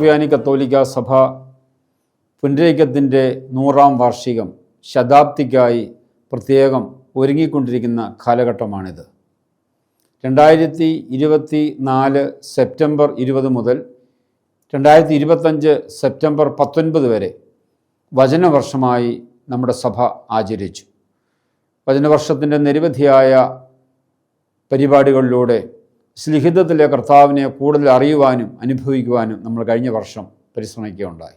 സുറിയാനി കത്തോലിക്ക സഭ പുനരൈക്യത്തിന്റെ നൂറാം വാർഷികം ശതാബ്ദിക്കായി പ്രത്യേകം ഒരുങ്ങിക്കൊണ്ടിരിക്കുന്ന കാലഘട്ടമാണിത്. രണ്ടായിരത്തി ഇരുപത്തി നാല് സെപ്റ്റംബർ ഇരുപത് മുതൽ രണ്ടായിരത്തി ഇരുപത്തഞ്ച് സെപ്റ്റംബർ പത്തൊൻപത് വരെ വചനവർഷമായി നമ്മുടെ സഭ ആചരിച്ചു. വചനവർഷത്തിന്റെ നിരവധിയായ പരിപാടികളിലൂടെ സ്ലിഹിതത്തിലെ കർത്താവിനെ കൂടുതൽ അറിയുവാനും അനുഭവിക്കുവാനും നമ്മൾ കഴിഞ്ഞ വർഷം പരിശ്രമിക്കുകയുണ്ടായി.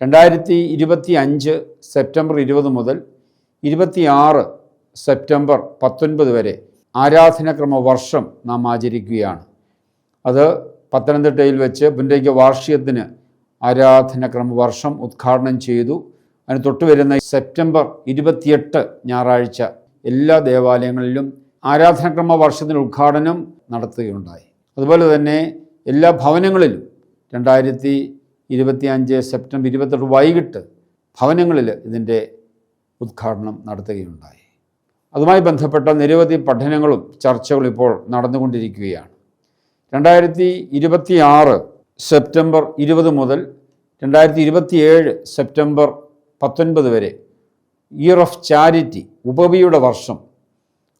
രണ്ടായിരത്തി ഇരുപത്തി അഞ്ച് സെപ്റ്റംബർ ഇരുപത് മുതൽ ഇരുപത്തിയാറ് സെപ്റ്റംബർ പത്തൊൻപത് വരെ ആരാധനക്രമ വർഷം നാം ആചരിക്കുകയാണ്. അത് പത്തനംതിട്ടയിൽ വെച്ച് പുനരൈക്യ വാർഷികത്തിന് ആരാധനക്രമ വർഷം ഉദ്ഘാടനം ചെയ്തു. അതിന് തൊട്ട് വരുന്ന സെപ്റ്റംബർ ഇരുപത്തിയെട്ട് ഞായറാഴ്ച എല്ലാ ദേവാലയങ്ങളിലും ആരാധനക്രമ വർഷത്തിന് ഉദ്ഘാടനം നടത്തുകയുണ്ടായി. അതുപോലെ തന്നെ എല്ലാ ഭവനങ്ങളിലും രണ്ടായിരത്തി ഇരുപത്തി അഞ്ച് സെപ്റ്റംബർ ഇരുപത്തെട്ട് വൈകിട്ട് ഭവനങ്ങളിൽ ഇതിന്റെ ഉദ്ഘാടനം നടത്തുകയുണ്ടായി. അതുമായി ബന്ധപ്പെട്ട നിരവധി പഠനങ്ങളും ചർച്ചകളും ഇപ്പോൾ നടന്നുകൊണ്ടിരിക്കുകയാണ്. രണ്ടായിരത്തി ഇരുപത്തി ആറ് സെപ്റ്റംബർ ഇരുപത് മുതൽ രണ്ടായിരത്തി ഇരുപത്തിയേഴ് സെപ്റ്റംബർ പത്തൊൻപത് വരെ ഇയർ ഓഫ് ചാരിറ്റി ഉപവിയുടെ വർഷം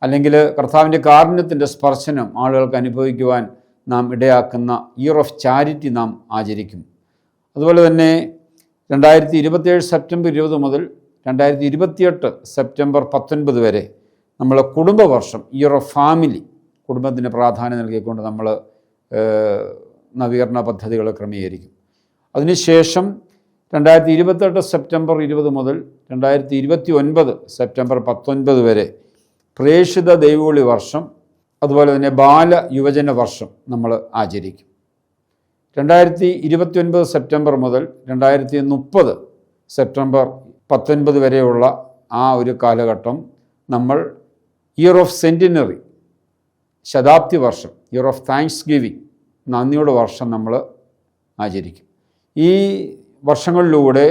അല്ലെങ്കിൽ കർത്താവിന്റെ കാരുണ്യത്തിന്റെ സ്പർശനം ആളുകൾക്ക് അനുഭവിക്കുവാൻ നാം ഇടയാക്കുന്ന ഇയർ ഓഫ് ചാരിറ്റി നാം ആചരിക്കും. അതുപോലെ തന്നെ രണ്ടായിരത്തി ഇരുപത്തിയേഴ് സെപ്റ്റംബർ ഇരുപത് മുതൽ രണ്ടായിരത്തി ഇരുപത്തിയെട്ട് സെപ്റ്റംബർ പത്തൊൻപത് വരെ നമ്മൾ കുടുംബവർഷം ഇയർ ഓഫ് ഫാമിലി കുടുംബത്തിന് പ്രാധാന്യം നൽകിക്കൊണ്ട് നമ്മൾ നവീകരണ പദ്ധതികൾ ക്രമീകരിക്കും. അതിനുശേഷം രണ്ടായിരത്തി ഇരുപത്തെട്ട് സെപ്റ്റംബർ ഇരുപത് മുതൽ രണ്ടായിരത്തി ഇരുപത്തി ഒൻപത് സെപ്റ്റംബർ പത്തൊൻപത് വരെ പ്രേക്ഷിത ദൈവവിളി വർഷം അതുപോലെ തന്നെ ബാല യുവജന വർഷം നമ്മൾ ആചരിക്കും. രണ്ടായിരത്തി ഇരുപത്തി ഒൻപത് സെപ്റ്റംബർ മുതൽ രണ്ടായിരത്തി മുപ്പത് സെപ്റ്റംബർ പത്തൊൻപത് വരെയുള്ള ആ ഒരു കാലഘട്ടം നമ്മൾ ഇയർ ഓഫ് സെന്റിനറി ശതാബ്ദി വർഷം ഇയർ ഓഫ് താങ്ക്സ് ഗിവിങ് നന്ദിയുടെ വർഷം നമ്മൾ ആചരിക്കും. ഈ വർഷങ്ങളിലൂടെ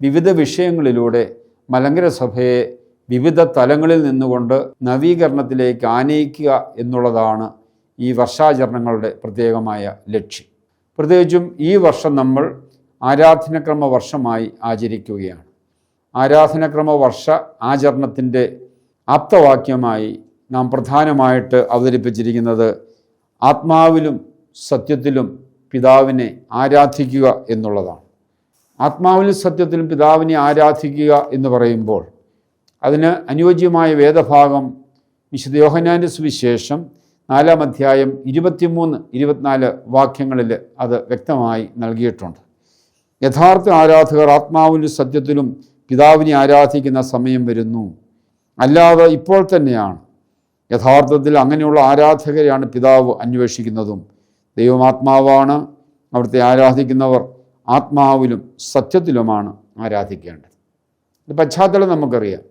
വിവിധ വിഷയങ്ങളിലൂടെ മലങ്കര സഭയെ വിവിധ തലങ്ങളിൽ നിന്നുകൊണ്ട് നവീകരണത്തിലേക്ക് ആനയിക്കുക എന്നുള്ളതാണ് ഈ വർഷാചരണങ്ങളുടെ പ്രത്യേകമായ ലക്ഷ്യം. പ്രത്യേകിച്ചും ഈ വർഷം നമ്മൾ ആരാധനക്രമ വർഷമായി ആചരിക്കുകയാണ്. ആരാധനക്രമ വർഷ ആചരണത്തിന്റെ ആപ്തവാക്യമായി നാം പ്രധാനമായിട്ട് അവതരിപ്പിച്ചിരിക്കുന്നത് ആത്മാവിലും സത്യത്തിലും പിതാവിനെ ആരാധിക്കുക എന്നുള്ളതാണ്. ആത്മാവിലും സത്യത്തിലും പിതാവിനെ ആരാധിക്കുക എന്ന് പറയുമ്പോൾ അതിന് അനുയോജ്യമായ വേദഭാഗം വിശുദ്ധ യോഹനാന്റെ സുവിശേഷം നാലാം അധ്യായം ഇരുപത്തിമൂന്ന് ഇരുപത്തിനാല് വാക്യങ്ങളിൽ അത് വ്യക്തമായി നൽകിയിട്ടുണ്ട്. യഥാർത്ഥ ആരാധകർ ആത്മാവിലും സത്യത്തിലും പിതാവിനെ ആരാധിക്കുന്ന സമയം വരുന്നു. അല്ലാതെ ഇപ്പോൾ തന്നെയാണ്. യഥാർത്ഥത്തിൽ അങ്ങനെയുള്ള ആരാധകരെയാണ് പിതാവ് അന്വേഷിക്കുന്നതും. ദൈവം ആത്മാവാണ് അവിടുത്തെ ആരാധിക്കുന്നവർ ആത്മാവിലും സത്യത്തിലുമാണ് ആരാധിക്കേണ്ടത്. പശ്ചാത്തലം നമുക്കറിയാം.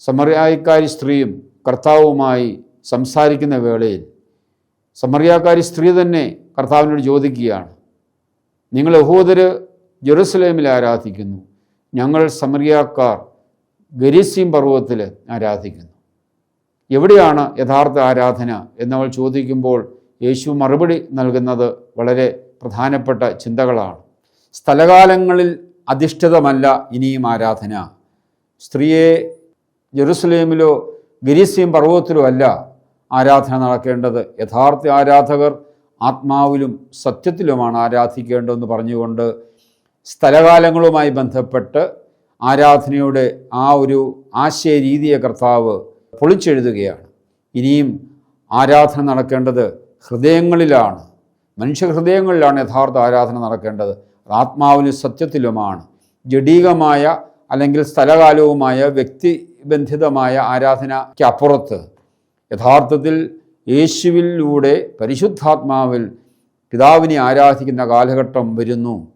സമറിയായിക്കാരി സ്ത്രീയും കർത്താവുമായി സംസാരിക്കുന്ന വേളയിൽ സമറിയാക്കാരി സ്ത്രീ തന്നെ കർത്താവിനോട് ചോദിക്കുകയാണ് നിങ്ങൾ യഹൂദര് ജെറുസലേമിൽ ആരാധിക്കുന്നു? ഞങ്ങൾ സമറിയാക്കാർ ഗരീസീം പർവതത്തിൽ ആരാധിക്കുന്നു. എവിടെയാണ് യഥാർത്ഥ ആരാധന? എന്നവൾ ചോദിക്കുമ്പോൾ യേശു മറുപടി നൽകുന്നത് വളരെ പ്രധാനപ്പെട്ട ചിന്തകളാണ്. സ്ഥലകാലങ്ങളിൽ അധിഷ്ഠിതമല്ല ഇനിയും ആരാധന. സ്ത്രീയെ ജെറുസലേമിലോ ഗരീസീം പർവതത്തിലോ അല്ല ആരാധന നടക്കേണ്ടത്. യഥാർത്ഥ ആരാധകർ ആത്മാവിലും സത്യത്തിലുമാണ് ആരാധിക്കേണ്ടതെന്ന് പറഞ്ഞുകൊണ്ട് സ്ഥലകാലങ്ങളുമായി ബന്ധപ്പെട്ട് ആരാധനയുടെ ആ ഒരു ആശയ രീതിയെ കർത്താവ് പൊളിച്ചെഴുതുകയാണ്. ഇനിയും ആരാധന നടക്കേണ്ടത് ഹൃദയങ്ങളിലാണ്. മനുഷ്യഹൃദയങ്ങളിലാണ് യഥാർത്ഥ ആരാധന നടക്കേണ്ടത്. ആത്മാവിലും സത്യത്തിലുമാണ്. ജഡീകമായ അല്ലെങ്കിൽ സ്ഥലകാലവുമായ വ്യക്തിബന്ധിതമായ ആരാധനയ്ക്ക് അപ്പുറത്ത് യഥാർത്ഥത്തിൽ യേശുവിലൂടെ പരിശുദ്ധാത്മാവിൽ പിതാവിനെ ആരാധിക്കുന്ന കാലഘട്ടം വരുന്നു.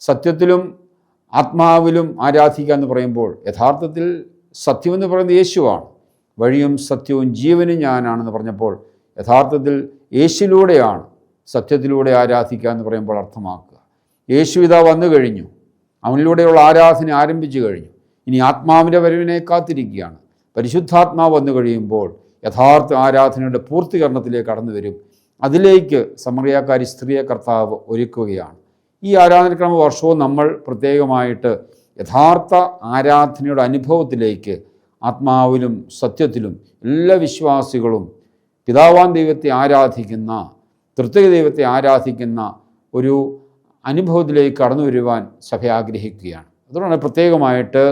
സത്യത്തിലും ആത്മാവിലും ആരാധിക്കുക എന്ന് പറയുമ്പോൾ യഥാർത്ഥത്തിൽ സത്യമെന്ന് പറയുന്നത് യേശുവാണ്. വഴിയും സത്യവും ജീവനും ഞാനാണെന്ന് പറഞ്ഞപ്പോൾ യഥാർത്ഥത്തിൽ യേശുവിലൂടെയാണ് സത്യത്തിലൂടെ ആരാധിക്കുക എന്ന് പറയുമ്പോൾ അർത്ഥമാക്കുക. യേശു ഇതാ വന്നു കഴിഞ്ഞു. അവനിലൂടെയുള്ള ആരാധന ആരംഭിച്ചു കഴിഞ്ഞു. ഇനി ആത്മാവിന്റെ വരവിനെ കാത്തിരിക്കുകയാണ്. പരിശുദ്ധാത്മാവ് വന്നു കഴിയുമ്പോൾ യഥാർത്ഥ ആരാധനയുടെ പൂർത്തീകരണത്തിലേക്ക് കടന്നു വരും. അതിലേക്ക് സമറിയാക്കാരി സ്ത്രീയെ കർത്താവ് ഒരുക്കുകയാണ്. ഈ ആരാധനക്രമ വർഷവും നമ്മൾ പ്രത്യേകമായിട്ട് യഥാർത്ഥ ആരാധനയുടെ അനുഭവത്തിലേക്ക് ആത്മാവിലും സത്യത്തിലും എല്ലാ വിശ്വാസികളും പിതാവാൻ ദൈവത്തെ ആരാധിക്കുന്ന തൃത്വിക ദൈവത്തെ ആരാധിക്കുന്ന ഒരു അനുഭവത്തിലേക്ക് കടന്നു വരുവാൻ സഭ ആഗ്രഹിക്കുകയാണ്. അതുകൊണ്ടാണ് പ്രത്യേകമായിട്ട്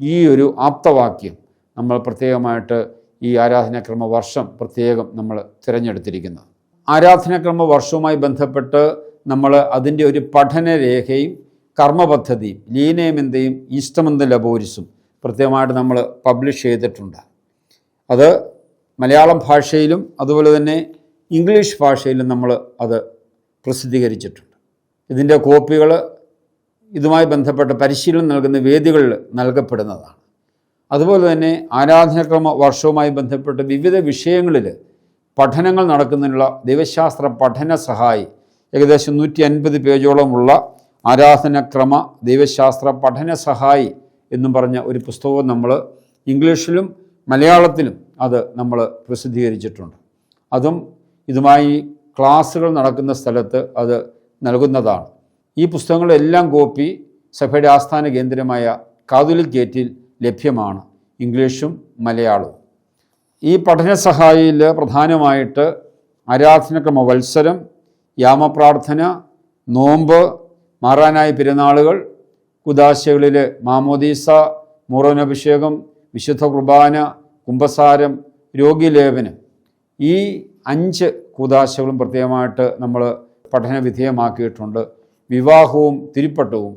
ഈ ഒരു ആപ്തവാക്യം നമ്മൾ പ്രത്യേകമായിട്ട് ഈ ആരാധനാക്രമ വർഷം പ്രത്യേകം നമ്മൾ തിരഞ്ഞെടുത്തിരിക്കുന്നത്. ആരാധനാക്രമ വർഷവുമായി ബന്ധപ്പെട്ട് നമ്മൾ അതിന്റെ ഒരു പഠനരേഖയും കർമ്മപദ്ധതിയും ലീനയമെന്തയും ഈസ്റ്റമെന്ത ലബോരിസും പ്രത്യേകമായിട്ട് നമ്മൾ പബ്ലിഷ് ചെയ്തിട്ടുണ്ട്. അത് മലയാളം ഭാഷയിലും അതുപോലെ തന്നെ ഇംഗ്ലീഷ് ഭാഷയിലും നമ്മൾ അത് പ്രസിദ്ധീകരിച്ചിട്ടുണ്ട്. ഇതിന്റെ കോപ്പികൾ ഇതുമായി ബന്ധപ്പെട്ട പരിശീലനം നൽകുന്ന വേദികളിൽ നൽകപ്പെടുന്നതാണ്. അതുപോലെ തന്നെ ആരാധനക്രമ വർഷവുമായി ബന്ധപ്പെട്ട് വിവിധ വിഷയങ്ങളിൽ പഠനങ്ങൾ നടക്കുന്നതിനുള്ള ദൈവശാസ്ത്ര പഠന സഹായി ഏകദേശം നൂറ്റി അൻപത് പേജോളമുള്ള ആരാധനക്രമ ദൈവശാസ്ത്ര പഠന സഹായി എന്നും പറഞ്ഞ ഒരു പുസ്തകവും നമ്മൾ ഇംഗ്ലീഷിലും മലയാളത്തിലും അത് നമ്മൾ പ്രസിദ്ധീകരിച്ചിട്ടുണ്ട്. അതും ഇതുമായി ക്ലാസ്സുകൾ നടക്കുന്ന സ്ഥലത്ത് അത് നൽകുന്നതാണ്. ഈ പുസ്തകങ്ങളെല്ലാം കോപ്പി സഭയുടെ ആസ്ഥാന കേന്ദ്രമായ കാതുലിക് ഗേറ്റിൽ ലഭ്യമാണ്. ഇംഗ്ലീഷും മലയാളവും. ഈ പഠന സഹായിയിൽ പ്രധാനമായിട്ട് ആരാധനക്രമ വത്സരം യാമപ്രാർത്ഥന നോമ്പ് മാറാനായ പെരുന്നാളുകൾ കുദാശകളിൽ മാമോദീസ മൂറനഭിഷേകം വിശുദ്ധ കുർബാന കുംഭസാരം രോഗിലേപനം. ഈ അഞ്ച് കുദാശകളും പ്രത്യേകമായിട്ട് നമ്മൾ പഠന വിധേയമാക്കിയിട്ടുണ്ട് വിവാഹവും തിരിപ്പട്ടവും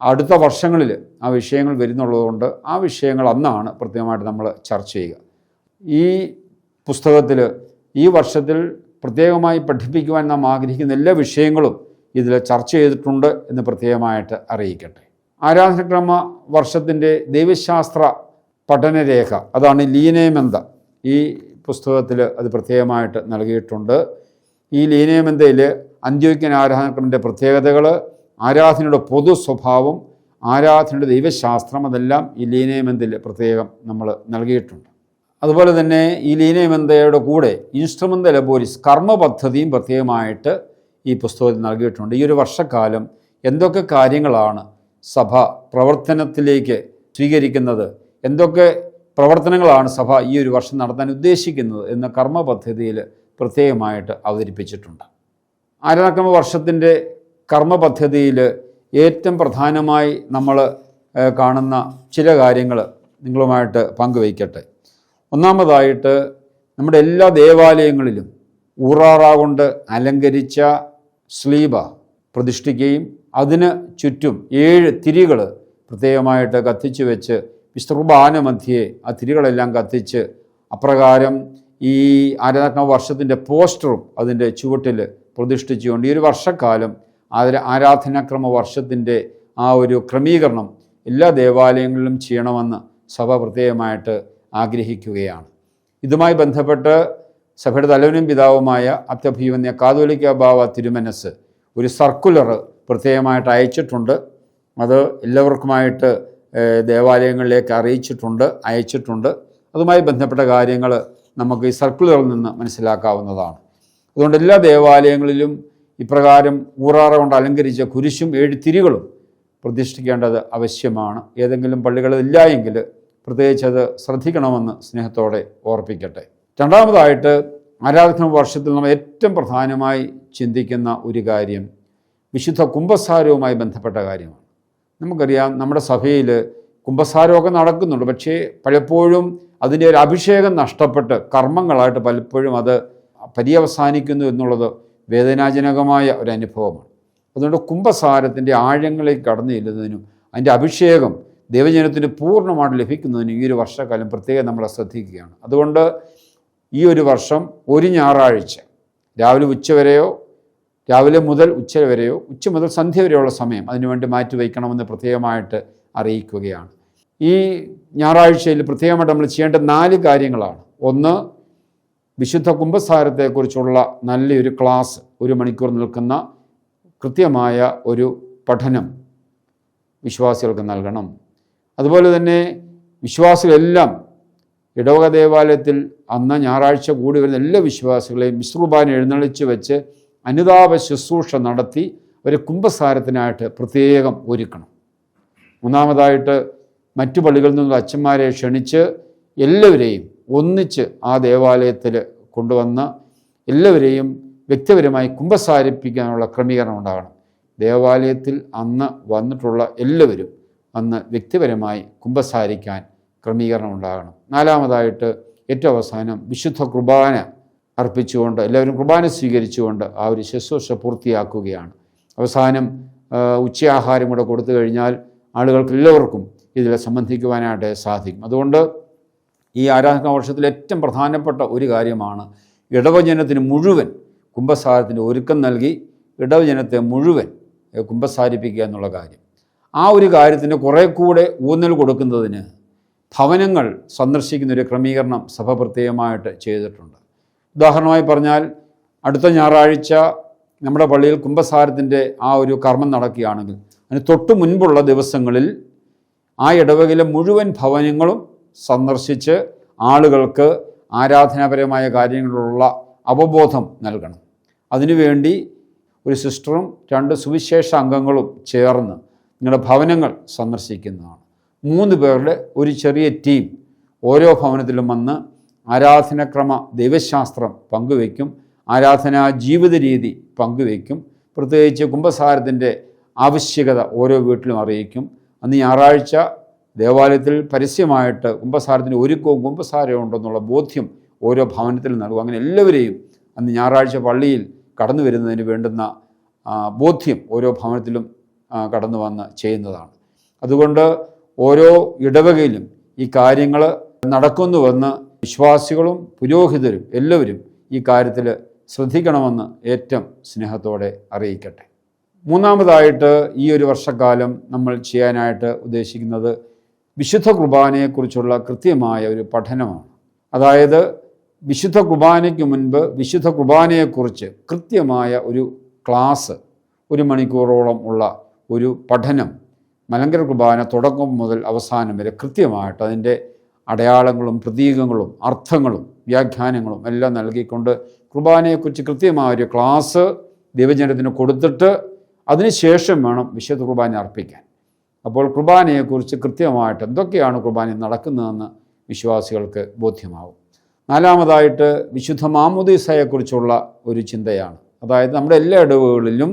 അടുത്ത വർഷങ്ങളിൽ ആ വിഷയങ്ങൾ വരുന്നുള്ളതുകൊണ്ട് ആ വിഷയങ്ങൾ അന്നാണ് പ്രത്യേകമായിട്ട് നമ്മൾ ചർച്ച ചെയ്യുക. ഈ പുസ്തകത്തിൽ ഈ വർഷത്തിൽ പ്രത്യേകമായി പഠിപ്പിക്കുവാൻ നാം ആഗ്രഹിക്കുന്ന എല്ലാ വിഷയങ്ങളും ഇതിൽ ചർച്ച ചെയ്തിട്ടുണ്ട് എന്ന് പ്രത്യേകമായിട്ട് അറിയിക്കട്ടെ. ആരാധനക്രമ വർഷത്തിന്റെ ദൈവശാസ്ത്ര പഠനരേഖ അതാണ് ലീനേമെന്ത ഈ പുസ്തകത്തിൽ അത് പ്രത്യേകമായിട്ട് നൽകിയിട്ടുണ്ട്. ഈ ലീനേമെന്തയിൽ അന്ത്യോക്യൻ ആരാധനക്രമന്റെ പ്രത്യേകതകൾ ആരാധനയുടെ പൊതു സ്വഭാവം ആരാധനയുടെ ദൈവശാസ്ത്രം അതെല്ലാം ഈ ലീനയമന്തിൽ പ്രത്യേകം നമ്മൾ നൽകിയിട്ടുണ്ട്. അതുപോലെ തന്നെ ഈ ലീനയമന്തയുടെ കൂടെ ഇൻസ്ട്രുമെന്റ് ലബോറിസ് കർമ്മ പദ്ധതിയും പ്രത്യേകമായിട്ട് ഈ പുസ്തകത്തിൽ നൽകിയിട്ടുണ്ട്. ഈ ഒരു വർഷക്കാലം എന്തൊക്കെ കാര്യങ്ങളാണ് സഭ പ്രവർത്തനത്തിലേക്ക് സ്വീകരിക്കുന്നത് എന്തൊക്കെ പ്രവർത്തനങ്ങളാണ് സഭ ഈ ഒരു വർഷം നടത്താൻ ഉദ്ദേശിക്കുന്നത് എന്ന കർമ്മ പദ്ധതിയിൽ പ്രത്യേകമായിട്ട് അവതരിപ്പിച്ചിട്ടുണ്ട്. ആരാധനക്രമ വർഷത്തിന്റെ കർമ്മ പദ്ധതിയിൽ ഏറ്റവും പ്രധാനമായി നമ്മൾ കാണുന്ന ചില കാര്യങ്ങൾ നിങ്ങളുമായിട്ട് പങ്കുവയ്ക്കട്ടെ. ഒന്നാമതായിട്ട് നമ്മുടെ എല്ലാ ദേവാലയങ്ങളിലും ഊറാറ കൊണ്ട് അലങ്കരിച്ച സ്ലീബ പ്രതിഷ്ഠിക്കുകയും അതിന് ചുറ്റും ഏഴ് തിരികൾ പ്രത്യേകമായിട്ട് കത്തിച്ചു വെച്ച് വിസ്തൃബാന മധ്യേ ആ തിരികളെല്ലാം കത്തിച്ച് അപ്രകാരം ഈ ആരാധന വർഷത്തിന്റെ പോസ്റ്ററും അതിന്റെ ചുവട്ടിൽ പ്രതിഷ്ഠിച്ചുകൊണ്ട്. ഈ ഒരു വർഷക്കാലം ആദര ആരാധനാക്രമ വർഷത്തിന്റെ ആ ഒരു ക്രമീകരണം എല്ലാ ദേവാലയങ്ങളിലും ചെയ്യണമെന്ന് സഭ പ്രത്യേകമായിട്ട് ആഗ്രഹിക്കുകയാണ്. ഇതുമായി ബന്ധപ്പെട്ട് സഭയുടെ തലവനും പിതാവുമായ അത്യഭീവന്യ കാതോലിക്ക ബാവ തിരുമനസ് ഒരു സർക്കുലർ പ്രത്യേകമായിട്ട് അയച്ചിട്ടുണ്ട്. അത് എല്ലാവർക്കുമായിട്ട് ദേവാലയങ്ങളിലേക്ക് അറിയിച്ചിട്ടുണ്ട് അയച്ചിട്ടുണ്ട്. അതുമായി ബന്ധപ്പെട്ട കാര്യങ്ങൾ നമുക്ക് ഈ സർക്കുലറിൽ നിന്ന് മനസ്സിലാക്കാവുന്നതാണ്. അതുകൊണ്ട് എല്ലാ ദേവാലയങ്ങളിലും ഇപ്രകാരം ഊറാറ കൊണ്ട് അലങ്കരിച്ച കുരിശും ഏഴ് തിരികളും പ്രതിഷ്ഠിക്കേണ്ടത് ആവശ്യമാണ് ഏതെങ്കിലും പള്ളികളില്ല എങ്കിൽ പ്രത്യേകിച്ച് അത് ശ്രദ്ധിക്കണമെന്ന് സ്നേഹത്തോടെ ഓർപ്പിക്കട്ടെ. രണ്ടാമതായിട്ട് ആരാധന വർഷത്തിൽ നമ്മൾ ഏറ്റവും പ്രധാനമായി ചിന്തിക്കുന്ന ഒരു കാര്യം വിശുദ്ധ കുംഭസാരവുമായി ബന്ധപ്പെട്ട കാര്യമാണ്. നമുക്കറിയാം നമ്മുടെ സഭയിൽ കുംഭസാരമൊക്കെ നടക്കുന്നുണ്ട്. പക്ഷേ പലപ്പോഴും അതിന്റെ ഒരു അഭിഷേകം നഷ്ടപ്പെട്ട് കർമ്മങ്ങളായിട്ട് പലപ്പോഴും അത് പര്യവസാനിക്കുന്നു എന്നുള്ളത് വേദനാജനകമായ ഒരു അനുഭവമാണ്. അതുകൊണ്ട് കുംഭസാരത്തിന്റെ ആഴങ്ങളിലേക്ക് കടന്നു ചെല്ലുന്നതിനും അതിന്റെ അഭിഷേകം ദൈവജനത്തിന് പൂർണമായിട്ട് ലഭിക്കുന്നതിനും ഈ ഒരു വർഷക്കാലം പ്രത്യേകം നമ്മളെ ശ്രദ്ധിക്കുകയാണ്. അതുകൊണ്ട് ഈ ഒരു വർഷം ഒരു ഞായറാഴ്ച രാവിലെ ഉച്ചവരെയോ രാവിലെ മുതൽ ഉച്ച വരെയോ ഉച്ച മുതൽ സന്ധ്യ വരെയുള്ള സമയം അതിനുവേണ്ടി മാറ്റി വയ്ക്കണമെന്ന് പ്രത്യേകമായിട്ട് അറിയിക്കുകയാണ്. ഈ ഞായറാഴ്ചയിൽ പ്രത്യേകമായിട്ട് നമ്മൾ ചെയ്യേണ്ട നാല് കാര്യങ്ങളാണ്. ഒന്ന് വിശുദ്ധ കുംഭസാരത്തെക്കുറിച്ചുള്ള നല്ലൊരു ക്ലാസ് ഒരു മണിക്കൂർ നിൽക്കുന്ന കൃത്യമായ ഒരു പഠനം വിശ്വാസികൾക്ക് നൽകണം. അതുപോലെ തന്നെ വിശ്വാസികളെല്ലാം ഇടവക ദേവാലയത്തിൽ അന്ന് ഞായറാഴ്ച കൂടി വരുന്ന എല്ലാ വിശ്വാസികളെയും വിശ്രുബാൻ എഴുന്നള്ളിച്ച് വെച്ച് അനുതാപ ശുശ്രൂഷ നടത്തി ഒരു കുംഭസാരത്തിനായിട്ട് പ്രത്യേകം ഒരുക്കണം. മൂന്നാമതായിട്ട് മറ്റു പള്ളികളിൽ നിന്നുള്ള അച്ഛന്മാരെ ക്ഷണിച്ച് എല്ലാവരെയും ഒന്നിച്ച് ആ ദേവാലയത്തിൽ കൊണ്ടുവന്ന് എല്ലാവരെയും വ്യക്തിപരമായി കുംഭസാരിപ്പിക്കാനുള്ള ക്രമീകരണം ഉണ്ടാകണം. ദേവാലയത്തിൽ അന്ന് വന്നിട്ടുള്ള എല്ലാവരും അന്ന് വ്യക്തിപരമായി കുംഭസാരിക്കാൻ ക്രമീകരണം ഉണ്ടാകണം. നാലാമതായിട്ട് ഏറ്റവും അവസാനം വിശുദ്ധ കുർബാന അർപ്പിച്ചുകൊണ്ട് എല്ലാവരും കുർബാന സ്വീകരിച്ചുകൊണ്ട് ആ ഒരു ശുശ്രൂഷ പൂർത്തിയാക്കുകയാണ്. അവസാനം ഉച്ചയാഹാരം കൂടെ കൊടുത്തു കഴിഞ്ഞാൽ ആളുകൾക്ക് എല്ലാവർക്കും ഇതിൽ സംബന്ധിക്കുവാനായിട്ട് സാധിക്കും. അതുകൊണ്ട് ഈ ആരാധന വർഷത്തിൽ ഏറ്റവും പ്രധാനപ്പെട്ട ഒരു കാര്യമാണ് ഇടവജനത്തിന് മുഴുവൻ കുംഭസാരത്തിന്റെ ഒരുക്കം നൽകി ഇടവജനത്തെ മുഴുവൻ കുംഭസാരിപ്പിക്കുക എന്നുള്ള കാര്യം. ആ ഒരു കാര്യത്തിന് കുറേ കൂടെ ഊന്നൽ കൊടുക്കുന്നതിന് ഭവനങ്ങൾ സന്ദർശിക്കുന്ന ഒരു ക്രമീകരണം സഭ പ്രത്യേകമായിട്ട് ചെയ്തിട്ടുണ്ട്. ഉദാഹരണമായി പറഞ്ഞാൽ അടുത്ത ഞായറാഴ്ച നമ്മുടെ പള്ളിയിൽ കുംഭസാരത്തിന്റെ ആ ഒരു കർമ്മം നടക്കുകയാണെങ്കിൽ അതിന് തൊട്ടു മുൻപുള്ള ദിവസങ്ങളിൽ ആ ഇടവകയിലെ മുഴുവൻ ഭവനങ്ങളും സന്ദർശിച്ച് ആളുകൾക്ക് ആരാധനാപരമായ കാര്യങ്ങളിലുള്ള അവബോധം നൽകണം. അതിനുവേണ്ടി ഒരു സിസ്റ്ററും രണ്ട് സുവിശേഷ അംഗങ്ങളും ചേർന്ന് നിങ്ങളുടെ ഭവനങ്ങൾ സന്ദർശിക്കുന്നതാണ്. മൂന്ന് പേരുടെ ഒരു ചെറിയ ടീം ഓരോ ഭവനത്തിലും വന്ന് ആരാധനക്രമ ദൈവശാസ്ത്രം പങ്കുവയ്ക്കും ആരാധനാ ജീവിത രീതി പങ്കുവയ്ക്കും പ്രത്യേകിച്ച് കുംഭസാരത്തിന്റെ ആവശ്യകത ഓരോ വീട്ടിലും അറിയിക്കും. അന്ന് ഞായറാഴ്ച ദേവാലയത്തിൽ പരസ്യമായിട്ട് കുംഭസാരത്തിന് ഒരുക്കവും കുംഭസാരവും ഉണ്ടെന്നുള്ള ബോധ്യം ഓരോ ഭവനത്തിലും നൽകും. അങ്ങനെ എല്ലാവരെയും അന്ന് ഞായറാഴ്ച പള്ളിയിൽ കടന്നു വരുന്നതിന് വേണ്ടുന്ന ബോധ്യം ഓരോ ഭവനത്തിലും കടന്നു വന്ന് ചെയ്യുന്നതാണ്. അതുകൊണ്ട് ഓരോ ഇടവകയിലും ഈ കാര്യങ്ങൾ നടക്കുന്നുവെന്ന് വിശ്വാസികളും പുരോഹിതരും എല്ലാവരും ഈ കാര്യത്തിൽ ശ്രദ്ധിക്കണമെന്ന് ഏറ്റവും സ്നേഹത്തോടെ അറിയിക്കട്ടെ. മൂന്നാമതായിട്ട് ഈ ഒരു വർഷക്കാലം നമ്മൾ ചെയ്യാനായിട്ട് ഉദ്ദേശിക്കുന്നത് വിശുദ്ധ കുർബാനയെക്കുറിച്ചുള്ള കൃത്യമായ ഒരു പഠനമാണ്. അതായത് വിശുദ്ധ കുർബാനയ്ക്ക് മുൻപ് വിശുദ്ധ കുർബാനയെക്കുറിച്ച് കൃത്യമായ ഒരു ക്ലാസ് ഒരു മണിക്കൂറോളം ഉള്ള ഒരു പഠനം മലങ്കര കുർബാന തുടക്കം മുതൽ അവസാനം വരെ കൃത്യമായിട്ട് അതിന്റെ അടയാളങ്ങളും പ്രതീകങ്ങളും അർത്ഥങ്ങളും വ്യാഖ്യാനങ്ങളും എല്ലാം നൽകിക്കൊണ്ട് കുർബാനയെക്കുറിച്ച് കൃത്യമായ ഒരു ക്ലാസ് ദൈവജനത്തിന് കൊടുത്തിട്ട് അതിനുശേഷം വേണം വിശുദ്ധ കുർബാന അർപ്പിക്കാൻ. അപ്പോൾ കുർബാനയെക്കുറിച്ച് കൃത്യമായിട്ട് എന്തൊക്കെയാണ് കുർബാനയിൽ നടക്കുന്നതെന്ന് വിശ്വാസികൾക്ക് ബോധ്യമാവും. നാലാമതായിട്ട് വിശുദ്ധ മാമുദീസയെക്കുറിച്ചുള്ള ഒരു ചിന്തയാണ്. അതായത് നമ്മുടെ എല്ലാ ഇടവുകളിലും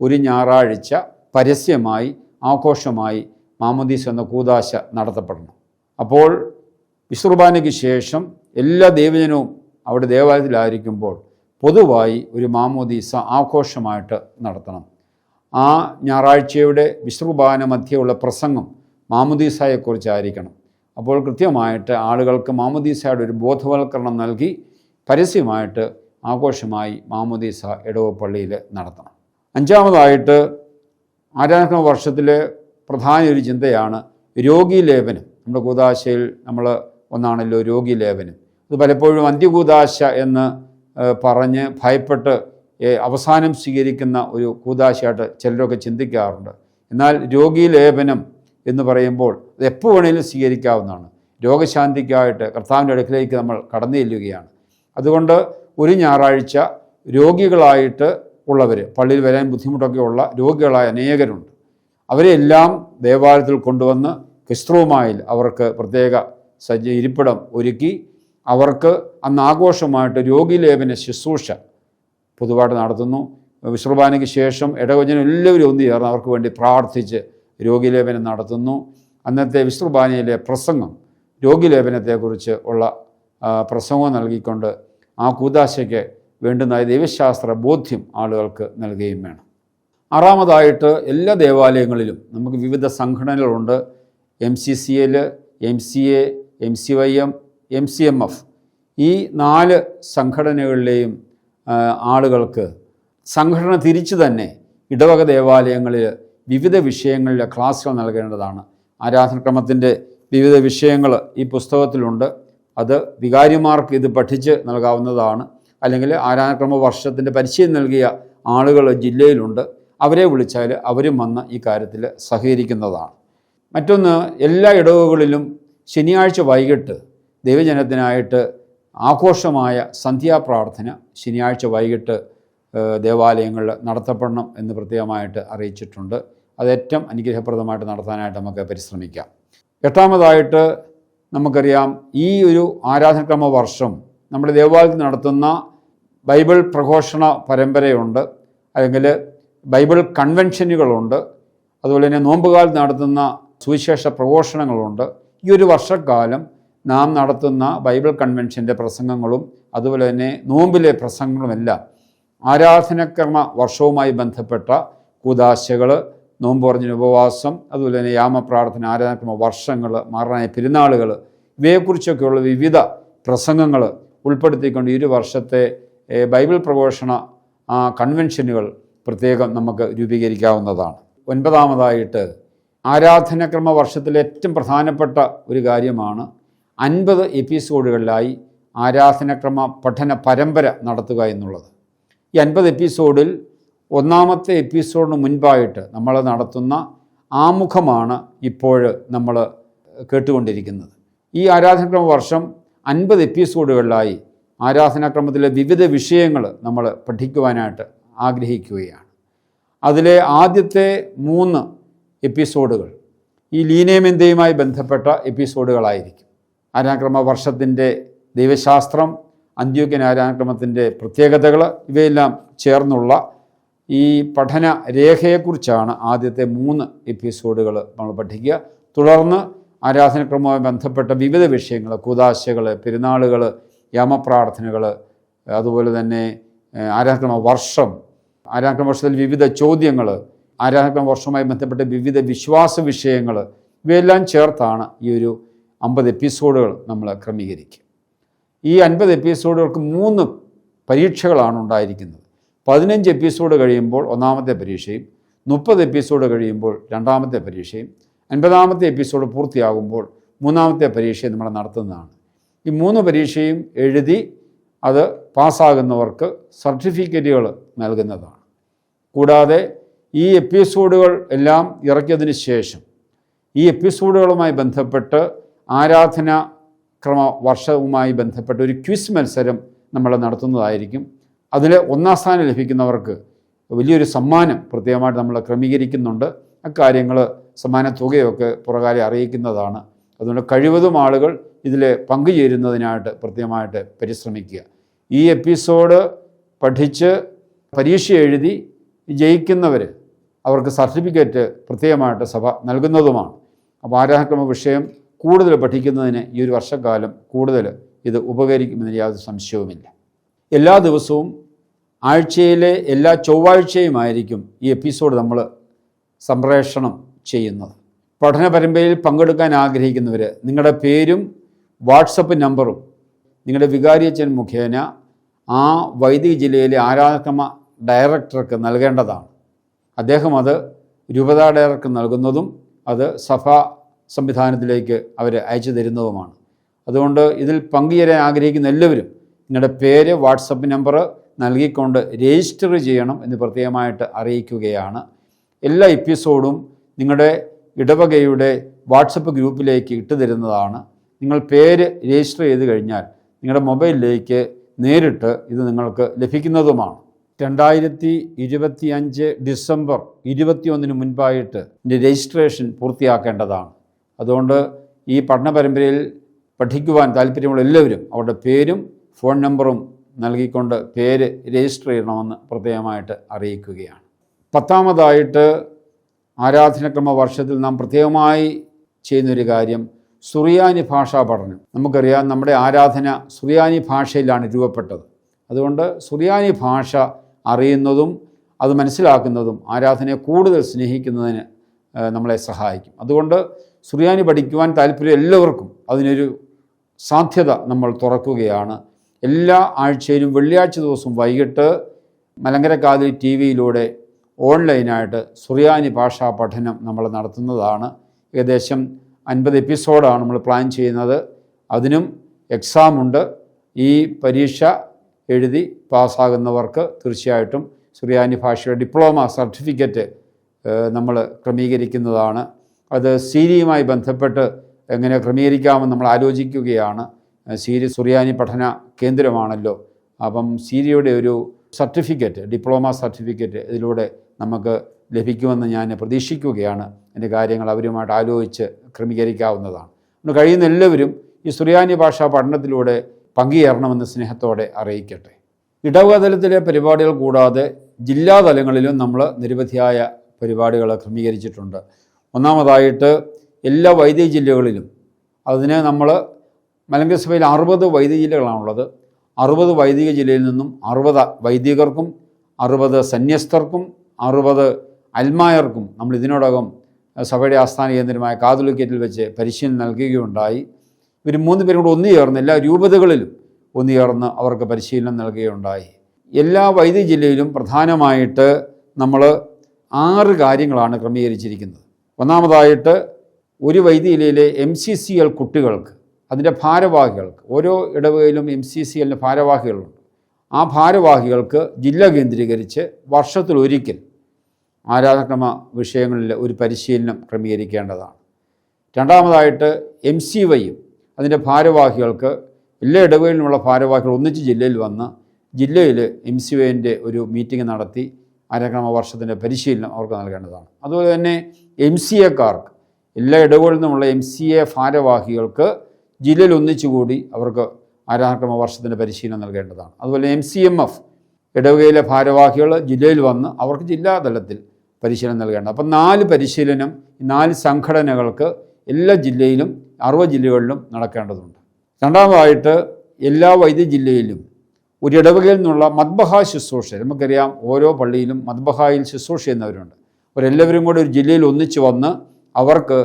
ഒരു ഞായറാഴ്ച പരസ്യമായി ആഘോഷമായി മാമുദീസ് എന്ന കൂതാശ നടത്തപ്പെടണം. അപ്പോൾ വിശ്രുബാനയ്ക്ക് ശേഷം എല്ലാ ദേവജനവും അവിടെ ദേവാലയത്തിലായിരിക്കുമ്പോൾ പൊതുവായി ഒരു മാമോദീസ ആഘോഷമായിട്ട് നടത്തണം. ആ ഞായറാഴ്ചയുടെ വിശ്രുബാന മധ്യയുള്ള പ്രസംഗം മാമുദീസായെക്കുറിച്ചായിരിക്കണം. അപ്പോൾ കൃത്യമായിട്ട് ആളുകൾക്ക് മാമുദീസയുടെ ഒരു ബോധവൽക്കരണം നൽകി പരസ്യമായിട്ട് ആഘോഷമായി മാമുദീസ ഇടവപ്പള്ളിയിൽ നടത്തണം. അഞ്ചാമതായിട്ട് ആരാധന വർഷത്തിലെ പ്രധാന ഒരു ചിന്തയാണ് രോഗി ലേപനം നമ്മുടെ കൂതാശയിൽ നമ്മൾ ഒന്നാണല്ലോ രോഗി ലേപനം ഇത് പലപ്പോഴും അന്ത്യകൂതാശ എന്ന് പറഞ്ഞ് ഭയപ്പെട്ട് അവസാനം സ്വീകരിക്കുന്ന ഒരു കൂതാശയായിട്ട് ചിലരൊക്കെ ചിന്തിക്കാറുണ്ട്. എന്നാൽ രോഗീലേപനം എന്ന് പറയുമ്പോൾ അത് എപ്പോൾ വേണേലും സ്വീകരിക്കാവുന്നതാണ്. രോഗശാന്തിക്കായിട്ട് കർത്താവിന്റെ അടുക്കിലേക്ക് നമ്മൾ കടന്നു ചെല്ലുകയാണ്. അതുകൊണ്ട് ഒരു ഞായറാഴ്ച രോഗികളായിട്ട് ഉള്ളവർ പള്ളിയിൽ വരാൻ ബുദ്ധിമുട്ടൊക്കെ ഉള്ള രോഗികളായ അനേകരുണ്ട്. അവരെല്ലാം ദേവാലയത്തിൽ കൊണ്ടുവന്ന് ക്രിസ്തുവുമായിൽ അവർക്ക് പ്രത്യേക സജ്ജ ഇരിപ്പിടം ഒരുക്കി അവർക്ക് അന്ന് ആഘോഷമായിട്ട് രോഗിലേപന ശുശ്രൂഷ പൊതുവായിട്ട് നടത്തുന്നു. വിശ്രുബാനയ്ക്ക് ശേഷം ഇടവചനം എല്ലാവരും ഒന്ന് ചേർന്ന് അവർക്ക് വേണ്ടി പ്രാർത്ഥിച്ച് രോഗിലേപനം നടത്തുന്നു. അന്നത്തെ വിശ്രുബാനയിലെ പ്രസംഗം രോഗിലേപനത്തെക്കുറിച്ച് ഉള്ള പ്രസംഗം നൽകിക്കൊണ്ട് ആ കൂതാശയ്ക്ക് വേണ്ടുന്ന ദൈവശാസ്ത്ര ബോധ്യം ആളുകൾക്ക് നൽകുകയും വേണം. ആറാമതായിട്ട് എല്ലാ ദേവാലയങ്ങളിലും നമുക്ക് വിവിധ സംഘടനകളുണ്ട്. M C C L M C A M C Y M M C M F. ഈ നാല് സംഘടനകളിലെയും ആളുകൾക്ക് സംഘടന തിരിച്ചു തന്നെ ഇടവക ദേവാലയങ്ങളിൽ വിവിധ വിഷയങ്ങളിലെ ക്ലാസ്സുകൾ നൽകേണ്ടതാണ്. ആരാധനക്രമത്തിന്റെ വിവിധ വിഷയങ്ങൾ ഈ പുസ്തകത്തിലുണ്ട്. അത് വികാരിമാർക്ക് ഇത് പഠിച്ച് നൽകാവുന്നതാണ്. അല്ലെങ്കിൽ ആരാധനക്രമ വർഷത്തിന്റെ പരിശീലനം നൽകിയ ആളുകൾ ജില്ലയിലുണ്ട്. അവരെ വിളിച്ചാൽ അവരും വന്ന് ഈ കാര്യത്തിൽ സഹകരിക്കുന്നതാണ്. മറ്റൊന്ന് എല്ലാ ഇടവുകളിലും ശനിയാഴ്ച വൈകിട്ട് ദൈവജനത്തിനായിട്ട് ആഘോഷമായ സന്ധ്യാപ്രാർത്ഥന ശനിയാഴ്ച വൈകിട്ട് ദേവാലയങ്ങളിൽ നടത്തപ്പെടണം എന്ന് പ്രത്യേകമായിട്ട് അറിയിച്ചിട്ടുണ്ട്. അത് ഏറ്റവും അനുഗ്രഹപ്രദമായിട്ട് നടത്താനായിട്ട് നമുക്ക് പരിശ്രമിക്കാം. എട്ടാമതായിട്ട് നമുക്കറിയാം ഈ ഒരു ആരാധനക്രമ വർഷം നമ്മുടെ ദേവാലയത്തിൽ നടത്തുന്ന ബൈബിൾ പ്രഘോഷണ പരമ്പരയുണ്ട് അല്ലെങ്കിൽ ബൈബിൾ കൺവെൻഷനുകളുണ്ട് അതുപോലെ തന്നെ നോമ്പുകാലത്ത് നടത്തുന്ന സുവിശേഷ പ്രഘോഷണങ്ങളുണ്ട്. ഈ ഒരു വർഷക്കാലം നാം നടത്തുന്ന ബൈബിൾ കൺവെൻഷന്റെ പ്രസംഗങ്ങളും അതുപോലെ തന്നെ നോമ്പിലെ പ്രസംഗങ്ങളുമെല്ലാം ആരാധനക്രമ വർഷവുമായി ബന്ധപ്പെട്ട കൂതാശകൾ നോമ്പ് പറഞ്ഞ ഉപവാസം അതുപോലെ തന്നെ യാമപ്രാർത്ഥന ആരാധനക്രമ വർഷങ്ങൾ മാറാനായ പെരുന്നാളുകൾ ഇവയെക്കുറിച്ചൊക്കെയുള്ള വിവിധ പ്രസംഗങ്ങൾ ഉൾപ്പെടുത്തിക്കൊണ്ട് ഈ ഒരു വർഷത്തെ ബൈബിൾ പ്രഘോഷണ കൺവെൻഷനുകൾ പ്രത്യേകം നമുക്ക് രൂപീകരിക്കാവുന്നതാണ്. ഒൻപതാമതായിട്ട് ആരാധനക്രമ വർഷത്തിലെ ഏറ്റവും പ്രധാനപ്പെട്ട ഒരു കാര്യമാണ് അൻപത് എപ്പിസോഡുകളിലായി ആരാധനക്രമ പഠന പരമ്പര നടത്തുക എന്നുള്ളത്. ഈ അൻപത് എപ്പിസോഡിൽ ഒന്നാമത്തെ എപ്പിസോഡിന് മുൻപായിട്ട് നമ്മൾ നടത്തുന്ന ആമുഖമാണ് ഇപ്പോൾ നമ്മൾ കേട്ടുകൊണ്ടിരിക്കുന്നത്. ഈ ആരാധനക്രമ വർഷം അൻപത് എപ്പിസോഡുകളിലായി ആരാധനാക്രമത്തിലെ വിവിധ വിഷയങ്ങൾ നമ്മൾ പഠിക്കുവാനായിട്ട് ആഗ്രഹിക്കുകയാണ്. അതിലെ ആദ്യത്തെ മൂന്ന് എപ്പിസോഡുകൾ ഈ ലീനേമെന്തയുമായി ബന്ധപ്പെട്ട എപ്പിസോഡുകളായിരിക്കും. ആരാധനാക്രമ വർഷത്തിന്റെ ദൈവശാസ്ത്രം അന്ത്യോഗ്യൻ ആരാക്രമത്തിന്റെ പ്രത്യേകതകൾ ഇവയെല്ലാം ചേർന്നുള്ള ഈ പഠന രേഖയെക്കുറിച്ചാണ് ആദ്യത്തെ മൂന്ന് എപ്പിസോഡുകൾ നമ്മൾ പഠിക്കുക. തുടർന്ന് ആരാധനക്രമവുമായി ബന്ധപ്പെട്ട വിവിധ വിഷയങ്ങൾ കൂതാശകൾ പെരുന്നാളുകൾ യാമപ്രാർത്ഥനകൾ അതുപോലെ തന്നെ ആരാധനക്രമ വർഷം ആരാധനക്രമ വർഷത്തിൽ വിവിധ ചോദ്യങ്ങൾ ആരാധനക്രമ വർഷവുമായി ബന്ധപ്പെട്ട വിവിധ വിശ്വാസ വിഷയങ്ങൾ ഇവയെല്ലാം ചേർത്താണ് ഈ ഒരു അമ്പത് എപ്പിസോഡുകൾ നമ്മൾ ക്രമീകരിക്കുക ഈ അൻപത് എപ്പിസോഡുകൾക്ക് മൂന്ന് പരീക്ഷകളാണ് ഉണ്ടായിരിക്കുന്നത്. പതിനഞ്ച് എപ്പിസോഡ് കഴിയുമ്പോൾ ഒന്നാമത്തെ പരീക്ഷയും മുപ്പത് എപ്പിസോഡ് കഴിയുമ്പോൾ രണ്ടാമത്തെ പരീക്ഷയും അൻപതാമത്തെ എപ്പിസോഡ് പൂർത്തിയാകുമ്പോൾ മൂന്നാമത്തെ പരീക്ഷയും നമ്മൾ നടത്തുന്നതാണ്. ഈ മൂന്ന് പരീക്ഷയും എഴുതി അത് പാസ്സാകുന്നവർക്ക് സർട്ടിഫിക്കറ്റുകൾ നൽകുന്നതാണ്. കൂടാതെ ഈ എപ്പിസോഡുകൾ എല്ലാം ഇറക്കിയതിന് ശേഷം ഈ എപ്പിസോഡുകളുമായി ബന്ധപ്പെട്ട് ആരാധന ക്രമ വർഷവുമായി ബന്ധപ്പെട്ട ഒരു ക്വിസ് മത്സരം നമ്മൾ നടത്തുന്നതായിരിക്കും. അതിൽ ഒന്നാം സ്ഥാനം ലഭിക്കുന്നവർക്ക് വലിയൊരു സമ്മാനം പ്രത്യേകമായിട്ട് നമ്മൾ ക്രമീകരിക്കുന്നുണ്ട്. അക്കാര്യങ്ങൾ സമ്മാന തുകയൊക്കെ പുറകാലെ അറിയിക്കുന്നതാണ്. അതുകൊണ്ട് കഴിവതും ആളുകൾ ഇതിൽ പങ്കുചേരുന്നതിനായിട്ട് പ്രത്യേകമായിട്ട് പരിശ്രമിക്കുക. ഈ എപ്പിസോഡ് പഠിച്ച് പരീക്ഷ എഴുതി ജയിക്കുന്നവർ അവർക്ക് സർട്ടിഫിക്കറ്റ് പ്രത്യേകമായിട്ട് സഭ നൽകുന്നതുമാണ്. അപ്പോൾ ആരാധക്രമ വിഷയം കൂടുതൽ പഠിക്കുന്നതിന് ഈ ഒരു വർഷക്കാലം കൂടുതൽ ഇത് ഉപകരിക്കുമെന്ന് യാതൊരു സംശയവുമില്ല. എല്ലാ ദിവസവും ആഴ്ചയിലെ എല്ലാ ചൊവ്വാഴ്ചയുമായിരിക്കും ഈ എപ്പിസോഡ് നമ്മൾ സംപ്രേഷണം ചെയ്യുന്നത്. പഠന പരമ്പരയിൽ പങ്കെടുക്കാൻ ആഗ്രഹിക്കുന്നവർ നിങ്ങളുടെ പേരും വാട്സപ്പ് നമ്പറും നിങ്ങളുടെ വികാരിയച്ഛൻ മുഖേന ആ വൈദിക ജില്ലയിലെ ആരാധക്രമ ഡയറക്ടർക്ക് നൽകേണ്ടതാണ്. അദ്ദേഹം അത് രൂപതാ ഡയറക്ടർക്ക് നൽകുന്നതും അത് സഭാ സംവിധാനത്തിലേക്ക് അവർ അയച്ചു തരുന്നതുമാണ്. അതുകൊണ്ട് ഇതിൽ പങ്കുചേരാൻ ആഗ്രഹിക്കുന്ന എല്ലാവരും നിങ്ങളുടെ പേര് വാട്സപ്പ് നമ്പർ നൽകിക്കൊണ്ട് രജിസ്റ്റർ ചെയ്യണം എന്ന് പ്രത്യേകമായിട്ട് അറിയിക്കുകയാണ്. എല്ലാ എപ്പിസോഡും നിങ്ങളുടെ ഇടവകയുടെ വാട്സപ്പ് ഗ്രൂപ്പിലേക്ക് ഇട്ടു തരുന്നതാണ്. നിങ്ങൾ പേര് രജിസ്റ്റർ ചെയ്ത് കഴിഞ്ഞാൽ നിങ്ങളുടെ മൊബൈലിലേക്ക് നേരിട്ട് ഇത് നിങ്ങൾക്ക് ലഭിക്കുന്നതുമാണ്. രണ്ടായിരത്തി ഇരുപത്തി അഞ്ച് ഡിസംബർ ഇരുപത്തിയൊന്നിന് മുൻപായിട്ട് രജിസ്ട്രേഷൻ പൂർത്തിയാക്കേണ്ടതാണ്. അതുകൊണ്ട് ഈ പഠന പരമ്പരയിൽ പഠിക്കുവാൻ താല്പര്യമുള്ള എല്ലാവരും അവരുടെ പേരും ഫോൺ നമ്പറും നൽകിക്കൊണ്ട് പേര് രജിസ്റ്റർ ചെയ്യണമെന്ന് പ്രത്യേകമായിട്ട് അറിയിക്കുകയാണ്. പത്താമതായിട്ട് ആരാധനക്രമ വർഷത്തിൽ നാം പ്രത്യേകമായി ചെയ്യുന്നൊരു കാര്യം സുറിയാനി ഭാഷാ പഠനം. നമുക്കറിയാം നമ്മുടെ ആരാധന സുറിയാനി ഭാഷയിലാണ് രൂപപ്പെട്ടത്. അതുകൊണ്ട് സുറിയാനി ഭാഷ അറിയുന്നതും അത് മനസ്സിലാക്കുന്നതും ആരാധനയെ കൂടുതൽ സ്നേഹിക്കുന്നതിന് നമ്മളെ സഹായിക്കും. അതുകൊണ്ട് സുറിയാനി പഠിക്കുവാൻ താല്പര്യം എല്ലാവർക്കും. അതിനൊരു സാധ്യത നമ്മൾ തുറക്കുകയാണ്. എല്ലാ ആഴ്ചയിലും വെള്ളിയാഴ്ച ദിവസം വൈകിട്ട് മലങ്കര കാതിരി ടി വിയിലൂടെ ഓൺലൈനായിട്ട് സുറിയാനി ഭാഷാ പഠനം നമ്മൾ നടത്തുന്നതാണ്. ഏകദേശം അൻപത് എപ്പിസോഡാണ് നമ്മൾ പ്ലാൻ ചെയ്യുന്നത്. അതിനും എക്സാമുണ്ട് ഈ പരീക്ഷ എഴുതി പാസ്സാകുന്നവർക്ക് തീർച്ചയായിട്ടും സുറിയാനി ഭാഷയുടെ ഡിപ്ലോമ സർട്ടിഫിക്കറ്റ് നമ്മൾ ക്രമീകരിക്കുന്നതാണ്. അത് സീരിയുമായി ബന്ധപ്പെട്ട് എങ്ങനെ ക്രമീകരിക്കാമെന്ന് നമ്മൾ ആലോചിക്കുകയാണ്. സീരി സുറിയാനി പഠന കേന്ദ്രമാണല്ലോ. അപ്പം സീരിയയുടെ ഒരു സർട്ടിഫിക്കറ്റ് ഡിപ്ലോമ സർട്ടിഫിക്കറ്റ് ഇതിലൂടെ നമുക്ക് ലഭിക്കുമെന്ന് ഞാൻ പ്രതീക്ഷിക്കുകയാണ്. എന്റെ കാര്യങ്ങൾ അവരുമായിട്ട് ആലോചിച്ച് ക്രമീകരിക്കാവുന്നതാണ്. അതുകൊണ്ട് കഴിയുന്ന എല്ലാവരും ഈ സുറിയാനി ഭാഷാ പഠനത്തിലൂടെ പങ്കുചേരണമെന്ന് സ്നേഹത്തോടെ അറിയിക്കട്ടെ. ഇടവകതലത്തിലെ പരിപാടികൾ കൂടാതെ ജില്ലാ തലങ്ങളിലും നമ്മൾ നിരവധിയായ പരിപാടികൾ ക്രമീകരിച്ചിട്ടുണ്ട്. ഒന്നാമതായിട്ട് എല്ലാ വൈദ്യ ജില്ലകളിലും അതിനെ നമ്മൾ മലങ്കര സഭയിൽ അറുപത് വൈദ്യ ജില്ലകളാണുള്ളത്. അറുപത് വൈദിക ജില്ലയിൽ നിന്നും അറുപത് വൈദികർക്കും അറുപത് സന്യസ്തർക്കും അറുപത് അൽമായർക്കും നമ്മൾ ഇതിനോടകം സഭയുടെ ആസ്ഥാന കേന്ദ്രമായ കാതുലിക്കറ്റിൽ വെച്ച് പരിശീലനം നൽകുകയുണ്ടായി. ഇവർ മൂന്ന് പേരും കൂടെ ഒന്നു ചേർന്ന് എല്ലാ രൂപതകളിലും ഒന്നു ചേർന്ന് അവർക്ക് പരിശീലനം നൽകുകയുണ്ടായി. എല്ലാ വൈദ്യ ജില്ലയിലും പ്രധാനമായിട്ട് നമ്മൾ ആറ് കാര്യങ്ങളാണ് ക്രമീകരിച്ചിരിക്കുന്നത്. ഒന്നാമതായിട്ട് ഒരു വൈദ്യയിലെ എം സി സി എൽ കുട്ടികൾക്ക് അതിന്റെ ഭാരവാഹികൾക്ക് ഓരോ ഇടവകയിലും എം സി സി എല്ലിന് ഭാരവാഹികളുണ്ട്. ആ ഭാരവാഹികൾക്ക് ജില്ല കേന്ദ്രീകരിച്ച് വർഷത്തിൽ ഒരിക്കൽ ആരാധക്രമ വിഷയങ്ങളിൽ ഒരു പരിശീലനം ക്രമീകരിക്കേണ്ടതാണ്. രണ്ടാമതായിട്ട് എം സി വൈയും അതിന്റെ ഭാരവാഹികൾക്ക് എല്ലാ ഇടവകളിലുമുള്ള ഭാരവാഹികൾ ഒന്നിച്ച് ജില്ലയിൽ വന്ന് ജില്ലയിൽ എം സി വൈന്റെ ഒരു മീറ്റിംഗ് നടത്തി ആരാധക്രമ വർഷത്തിന്റെ പരിശീലനം അവർക്ക് നൽകേണ്ടതാണ്. അതുപോലെ തന്നെ എം സി എക്കാർക്ക് എല്ലാ ഇടവുകളിൽ നിന്നുമുള്ള എം സി എ ഭാരവാഹികൾക്ക് ജില്ലയിൽ ഒന്നിച്ചുകൂടി അവർക്ക് ആരാധക്രമ വർഷത്തിന്റെ പരിശീലനം നൽകേണ്ടതാണ്. അതുപോലെ എം സി എം എഫ് ഇടവകയിലെ ഭാരവാഹികൾ ജില്ലയിൽ വന്ന് അവർക്ക് ജില്ലാതലത്തിൽ പരിശീലനം നൽകേണ്ടത് അപ്പം നാല് പരിശീലനം നാല് സംഘടനകൾക്ക് എല്ലാ ജില്ലയിലും അറുപത് ജില്ലകളിലും നടക്കേണ്ടതുണ്ട്. രണ്ടാമതായിട്ട് എല്ലാ വൈദ്യ ജില്ലയിലും ഒരു ഇടവകയിൽ നിന്നുള്ള മദ്ബഹ ശുശ്രൂഷ നമുക്കറിയാം ഓരോ പള്ളിയിലും മദ്ബഹായിൽ ശുശ്രൂഷ ചെയ്യുന്നവരുണ്ട്. അവരെല്ലാവരും കൂടെ ഒരു ജില്ലയിൽ ഒന്നിച്ച് വന്ന് അവർക്ക്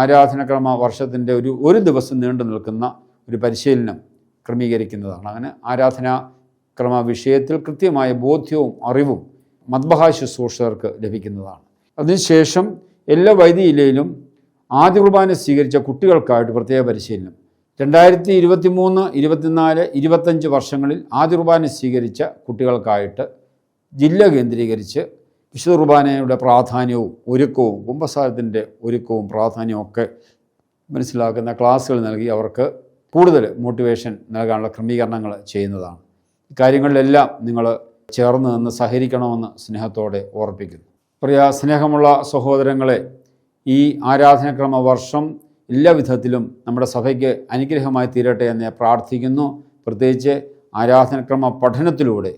ആരാധനക്രമ വർഷത്തിന്റെ ഒരു ഒരു ദിവസം നീണ്ടു നിൽക്കുന്ന ഒരു പരിശീലനം ക്രമീകരിക്കുന്നതാണ്. അങ്ങനെ ആരാധനാക്രമ വിഷയത്തിൽ കൃത്യമായ ബോധ്യവും അറിവും മദ്ബഹ ശുശ്രൂഷകർക്ക് ലഭിക്കുന്നതാണ്. അതിനുശേഷം എല്ലാ വൈദ്യ ജില്ലയിലും ആദ്യ കുർബാന സ്വീകരിച്ച കുട്ടികൾക്കായിട്ട് പ്രത്യേക പരിശീലനം രണ്ടായിരത്തി ഇരുപത്തി മൂന്ന് ഇരുപത്തിനാല് ഇരുപത്തഞ്ച് വർഷങ്ങളിൽ ആദ്യ കുർബാന സ്വീകരിച്ച കുട്ടികൾക്കായിട്ട് ജില്ല കേന്ദ്രീകരിച്ച് വിശുദ്ധ കുർബാനയുടെ പ്രാധാന്യവും ഒരുക്കവും കുംഭസാരത്തിന്റെ ഒരുക്കവും പ്രാധാന്യവും ഒക്കെ മനസ്സിലാക്കുന്ന ക്ലാസ്സുകൾ നൽകി അവർക്ക് കൂടുതൽ മോട്ടിവേഷൻ നൽകാനുള്ള ക്രമീകരണങ്ങൾ ചെയ്യുന്നതാണ്. ഇക്കാര്യങ്ങളിലെല്ലാം നിങ്ങൾ ചേർന്ന് നിന്ന് സഹകരിക്കണമെന്ന് സ്നേഹത്തോടെ ഓർപ്പിക്കുന്നു. പ്രിയ സ്നേഹമുള്ള സഹോദരങ്ങളെ ഈ ആരാധനക്രമ വർഷം എല്ലാ വിധത്തിലും നമ്മുടെ സഭയ്ക്ക് അനുഗ്രഹമായി തീരട്ടെ എന്ന് പ്രാർത്ഥിക്കുന്നു. പ്രത്യേകിച്ച് ആരാധനക്രമ പഠനത്തിലൂടെ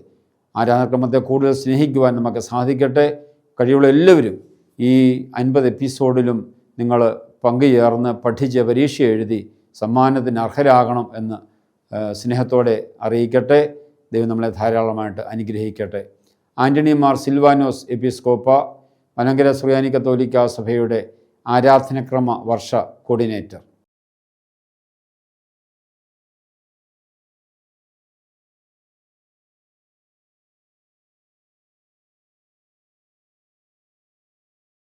ആരാധനക്രമത്തെ കൂടുതൽ സ്നേഹിക്കുവാൻ നമുക്ക് സാധിക്കട്ടെ. കഴിവുള്ള എല്ലാവരും ഈ അൻപത് എപ്പിസോഡിലും നിങ്ങൾ പങ്കുചേർന്ന് പഠിച്ച് പരീക്ഷ എഴുതി സമ്മാനത്തിന് അർഹരാകണം എന്ന് സ്നേഹത്തോടെ അറിയിക്കട്ടെ. ദൈവം നമ്മളെ ധാരാളമായിട്ട് അനുഗ്രഹിക്കട്ടെ. ആന്റണി മാർ സിൽവാനോസ് എപ്പിസ്കോപ്പ മലങ്കര സുറിയാനി കത്തോലിക്ക സഭയുടെ ആരാധനക്രമ വർഷ കോർഡിനേറ്റർ